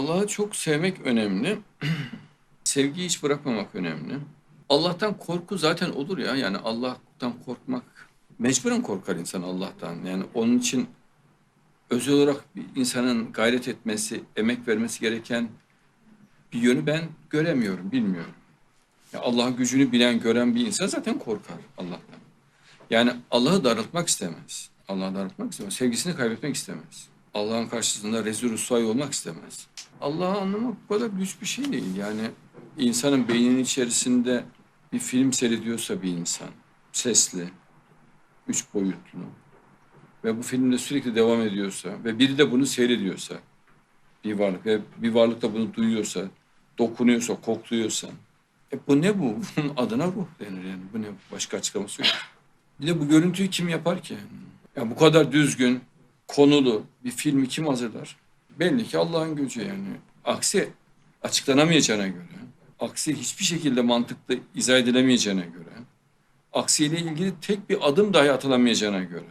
Allah'ı çok sevmek önemli. Sevgiyi hiç bırakmamak önemli. Allah'tan korku zaten olur ya. Yani Allah'tan korkmak mecburen korkar insan Allah'tan. Yani onun için özel olarak bir insanın gayret etmesi, emek vermesi gereken bir yönü ben göremiyorum, bilmiyorum. Allah'ın gücünü bilen, gören bir insan zaten korkar Allah'tan. Yani Allah'ı daraltmak istemez. Allah'ı daraltmak istemez. Sevgisini kaybetmek istemez. Allah'ın karşısında rezil rüsvay olmak istemez. Allah'ı anlamak bu kadar güç bir şey değil. Yani insanın beyninin içerisinde bir film seyrediyorsa bir insan, sesli, üç boyutlu ve bu filmde sürekli devam ediyorsa ve biri de bunu seyrediyorsa bir varlık ve bir varlık da bunu duyuyorsa, dokunuyorsa, kokluyorsa e bu ne bu? Bunun adına ruh denir yani. Bu ne? Başka açıklaması yok. Bir de bu görüntüyü kim yapar ki? Ya bu kadar düzgün, konulu bir filmi kim hazırlar? Belli ki Allah'ın gücü yani. Aksi açıklanamayacağına göre, aksi hiçbir şekilde mantıklı izah edilemeyeceğine göre, aksiyle ilgili tek bir adım dahi atılamayacağına göre